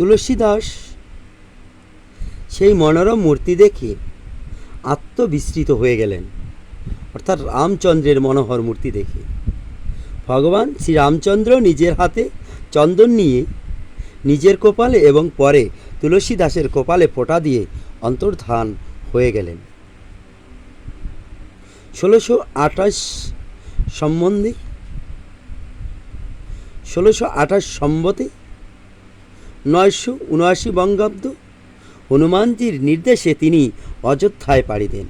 তুলসীদাস সেই মনোরম মূর্তি দেখে আত্মবিস্মৃত হয়ে গেলেন। অর্থাৎ রামচন্দ্রের মনোহর মূর্তি দেখে। ভগবান শ্রীরামচন্দ্র নিজের হাতে চন্দন নিয়ে নিজের কপালে এবং পরে তুলসী দাসের কপালে ফোঁটা দিয়ে অন্তর্ধান হয়ে গেলেন। ষোলোশো আঠাশ সম্বন্ধে ষোলোশো আঠাশ সম্বতে নয়শো উনআশি বঙ্গাব্দ। হনুমানজির নির্দেশে তিনি অযোধ্যায় পাড়ি দেন।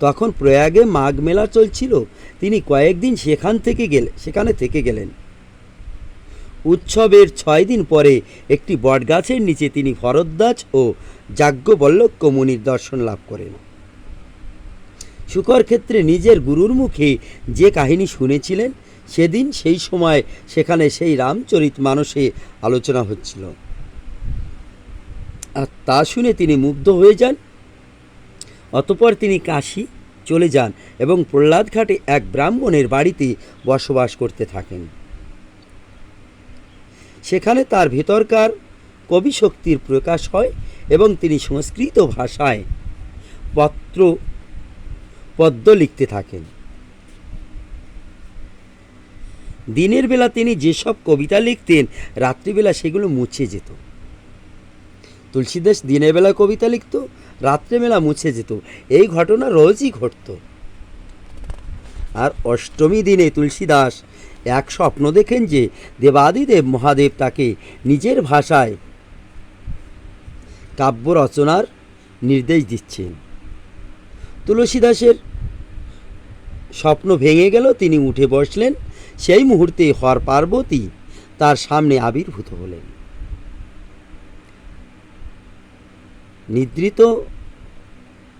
তখন প্রয়াগে মাঘ মেলা চলছিল। তিনি কয়েকদিন সেখান থেকে গেলে, সেখানে থেকে গেলেন। উৎসবের ছয় দিন পরে একটি বটগাছের নিচে তিনি ভরদ্বাজ ও যাজ্ঞবল্লক্য মুনির দর্শন লাভ করেন। শুকর ক্ষেত্রে নিজের গুরুর মুখে যে কাহিনী শুনেছিলেন সেদিন সেই সময় সেখানে সেই রামচরিত মানসে আলোচনা হচ্ছিল। আর তা শুনে তিনি মুগ্ধ হয়ে যান। অতপর তিনি কাশী চলে যান এবং প্রহ্লাদ ঘাটে এক ব্রাহ্মণের বাড়িতে বসবাস করতে থাকেন। সেখানে তার ভেতরকার কবি শক্তির প্রকাশ হয় এবং তিনি সংস্কৃত ভাষায় পত্র, পদ্য লিখতে থাকেন। দিনের বেলা তিনি যেসব কবিতা লিখতেন, রাত্রিবেলা সেগুলো মুছে যেত। তুলসীদাস দিনের বেলা কবিতা লিখত, রাত্রেবেলা মুছে যেত। এই ঘটনা রোজই ঘটত। আর অষ্টমী দিনে তুলসীদাস এক স্বপ্ন দেখেন যে, দেবাদিদেব মহাদেব তাকে নিজের ভাষায় কাব্য রচনার নির্দেশ দিচ্ছেন। তুলসীদাসের স্বপ্ন ভেঙে গেল, তিনি উঠে বসলেন সেই মুহূর্তে হর পার্বতী তার সামনে আবির্ভূত হলেন। নিদ্রিত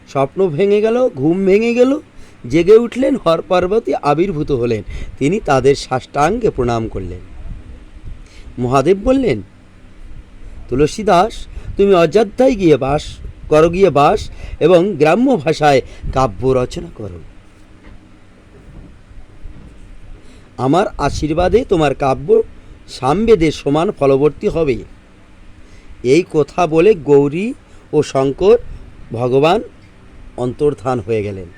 স্বপ্ন ভেঙে গেল, ঘুম ভেঙে গেল, জেগে উঠলেন হর পার্বতী, আবির্ভূত হলেন। তিনি তাদের সাষ্টাঙ্গে প্রণাম করলেন। মহাদেব বললেন তুলসী দাস তুমি অযোধ্যায় গিয়ে বাস, করো গিয়ে বাস এবং গ্রাম্য ভাষায় কাব্য রচনা করো। আমার আশীর্বাদে তোমার কাব্য সামবেদের সমান ফলবর্তী হবে। এই কথা বলে গৌরী ও শঙ্কর ভগবান অন্তর্ধান হয়ে গেলেন।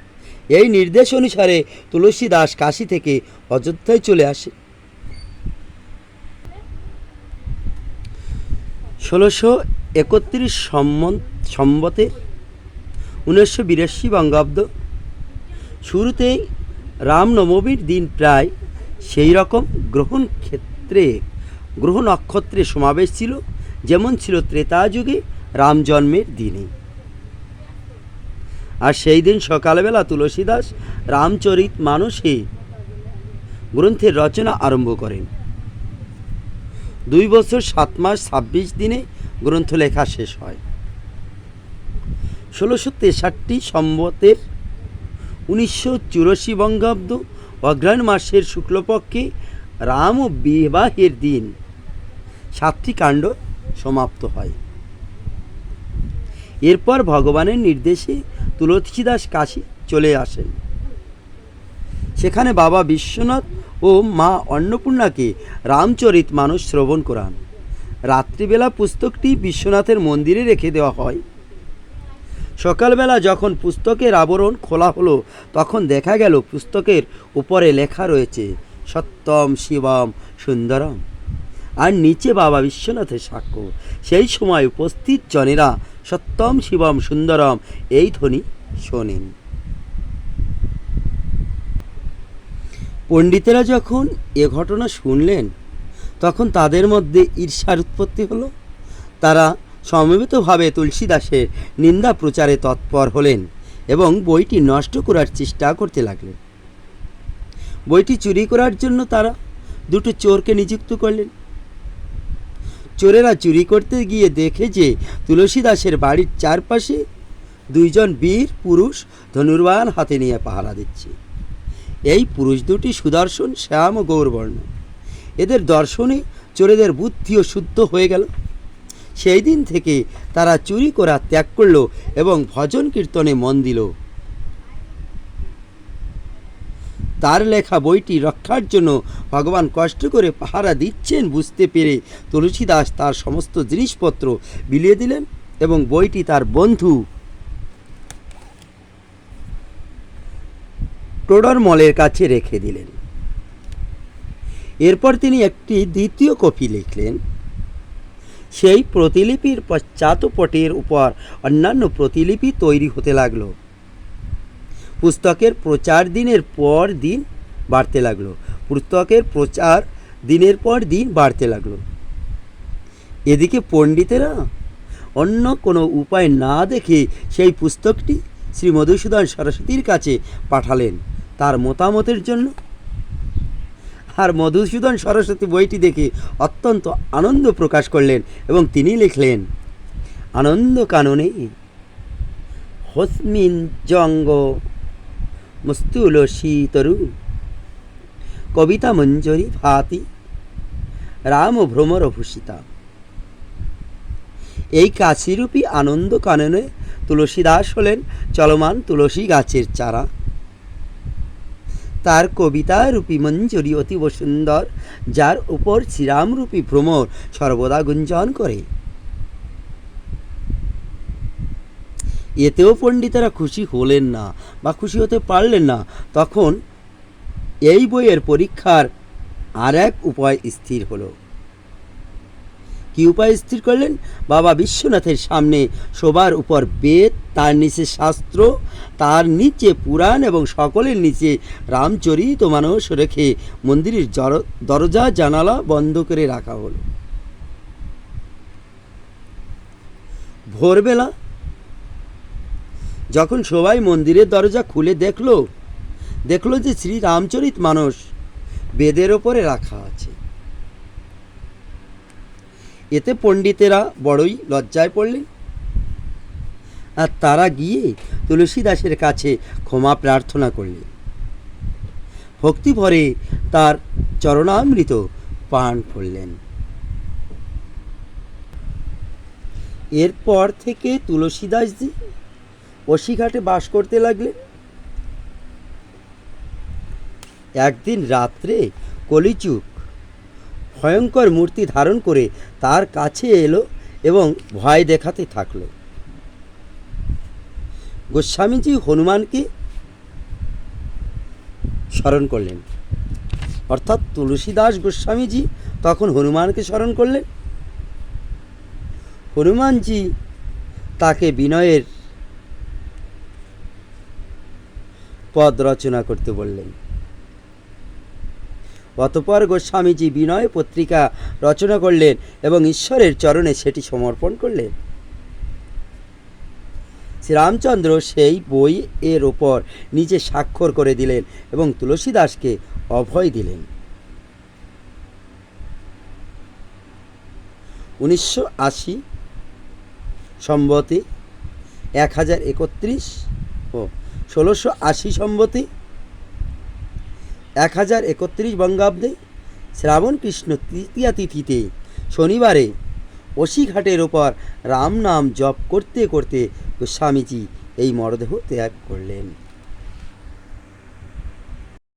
এই নির্দেশ অনুসারে তুলসী দাস কাশী থেকে অযোধ্যায় চলে আসে। ষোলোশো একত্রিশ সম্বতে উনিশশো বিরাশি বঙ্গাব্দ শুরুতেই রামনবমীর দিন প্রায় সেই রকম গ্রহণ ক্ষেত্রে, গ্রহ নক্ষত্রে সমাবেশ ছিল, যেমন ছিল ত্রেতা যুগে, রাম জন্মের দিনে। আর সেই দিন সকালবেলা তুলসীদাস রামচরিত মানসে গ্রন্থের রচনা আরম্ভ করেন। দুই বছর সাত মাস ছাব্বিশ দিনে গ্রন্থ লেখা শেষ হয়। ষোলোশো তেষট্টি সম্বতের উনিশশো চুরাশি বঙ্গাব্দ অগ্রহায়ণ মাসের শুক্লপক্ষে রাম বিবাহের দিন সাতটি কাণ্ড সমাপ্ত হয়। এরপর ভগবানের নির্দেশে তুলসীদাস কাশী চলে আসেন। সেখানে বাবা বিশ্বনাথ ও মা অন্নপূর্ণাকে রামচরিত মানুষ শ্রবণ করান। রাত্রিবেলা পুস্তকটি বিশ্বনাথের মন্দিরে রেখে দেওয়া হয়। সকালবেলা যখন পুস্তকের আবরণ খোলা হলো, তখন দেখা গেল পুস্তকের উপরে লেখা রয়েছে, সত্যম শিবম সুন্দরম। আর নিচে বাবা বিশ্বনাথের সাক্ষ্য। সেই সময় উপস্থিত জনেরা সত্যম শিবম সুন্দরম এই ধ্বনি শোনেন। পণ্ডিতেরা যখন এ ঘটনা শুনলেন, তখন তাদের মধ্যে ঈর্ষার উৎপত্তি হলো। তারা সমবেতভাবে তুলসীদাসের নিন্দা প্রচারে তৎপর হলেন এবং বইটি নষ্ট করার চেষ্টা করতে লাগলেন। বইটি চুরি করার জন্য তারা দুটো চোরকে নিযুক্ত করলেন। চোরেরা চুরি করতে গিয়ে দেখে যে তুলসীদাসের বাড়ির চারপাশে দুইজন বীর পুরুষ ধনুর্বান হাতে নিয়ে পাহারা দিচ্ছে। এই পুরুষ দুটি সুদর্শন শ্যাম ও গৌরবর্ণ। এদের দর্শনে চোরেদের বুদ্ধিও শুদ্ধ হয়ে গেল। সেই দিন থেকে তারা চুরি করা ত্যাগ করল এবং ভজন কীর্তনে মন দিল। তার লেখা বইটি রক্ষার জন্য ভগবান কষ্ট করে পাহারা দিচ্ছেন বুঝতে পেরে তুলসীদাস তার সমস্ত জিনিসপত্র বিলিয়ে দিলেন এবং বইটি তার বন্ধু টোডর মলের কাছে রেখে দিলেন। এরপর তিনি একটি দ্বিতীয় কপি লিখলেন। সেই প্রতিলিপির পশ্চাৎপটের উপর অন্যান্য প্রতিলিপি তৈরি হতে লাগল। পুস্তকের প্রচার দিনের পর দিন বাড়তে লাগল। পুস্তকের প্রচার দিনের পর দিন বাড়তে লাগল। এদিকে পণ্ডিতেরা অন্য কোনো উপায় না দেখে সেই পুস্তকটি শ্রী মধুসূদন সরস্বতীর কাছে পাঠালেন। তার মতামতের জন্য আর মধুসূদন সরস্বতী বইটি দেখে অত্যন্ত আনন্দ প্রকাশ করলেন এবং তিনি লিখলেন, আনন্দ কাননে হস্মিন জঙ্গ মস্তুল শীতরু, কবিতা মঞ্জরি ভাতি, রাম ভ্রমর ভূষিতা। এই কাশিরূপী আনন্দ কাননে তুলসীদাস হলেন চলমান তুলসী গাছের চারা। তার কবিতা রূপী মঞ্জুরি অতীব সুন্দর, যার উপর শ্রীরামরূপী ভ্রমর সর্বদা গুঞ্জন করে। এতেও পণ্ডিতেরা খুশি হলেন না বা খুশি হতে পারলেন না। তখন এই বইয়ের পরীক্ষার আর এক উপায় স্থির হলো। কি উপায় স্থির করলেন? বাবা বিশ্বনাথের সামনে শোবার উপর বেদ, তার নিচে শাস্ত্র, তার নিচে পুরাণ এবং সকলের নিচে রামচরিত মানস রেখে মন্দিরের দরজা, জানালা বন্ধ করে রাখা হলো। ভোরবেলা যখন সবাই মন্দিরের দরজা খুলে দেখল দেখল যে শ্রী রামচরিত মানস বেদের ওপরে রাখা আছে। এতে পণ্ডিতেরা বড়ই লজ্জায় পড়লেন। আর তারা গিয়ে তুলসীদাসের কাছে ক্ষমা প্রার্থনা করলেন। ভক্তি ভরে তার চরণামৃত পান করলেন। এরপর থেকে তুলসীদাসজি অশিঘাটে বাস করতে লাগলেন। একদিন রাত্রে কলিচুক ভয়ঙ্কর মূর্তি ধারণ করে তার কাছে এলো এবং ভয় দেখাতে থাকল। গোস্বামীজি হনুমানকে স্মরণ করলেন। অর্থাৎ তুলসীদাস গোস্বামীজি তখন হনুমানকে স্মরণ করলেন। হনুমানজি তাকে বিনয়ের পদ রচনা করতে বললেন। অতপর গোস্বামীজি বিনয় পত্রিকা রচনা করলেন এবং ঈশ্বরের চরণে সেটি সমর্পণ করলেন। শ্রীরামচন্দ্র সেই বই এর ওপর নিজে স্বাক্ষর করে দিলেন এবং তুলসীদাসকে অভয় দিলেন। উনিশশো আশি সম্বতে এক হাজার একত্রিশ ও ষোলোশো আশি সম্বতে এক হাজার একত্রিশ বঙ্গাব্দে শ্রাবণ কৃষ্ণ তৃতীয়া তিথিতে শনিবারে অশিঘাটের ওপর রাম নাম জপ করতে করতে গোস্বামীজি এই মরদেহ ত্যাগ করলেন।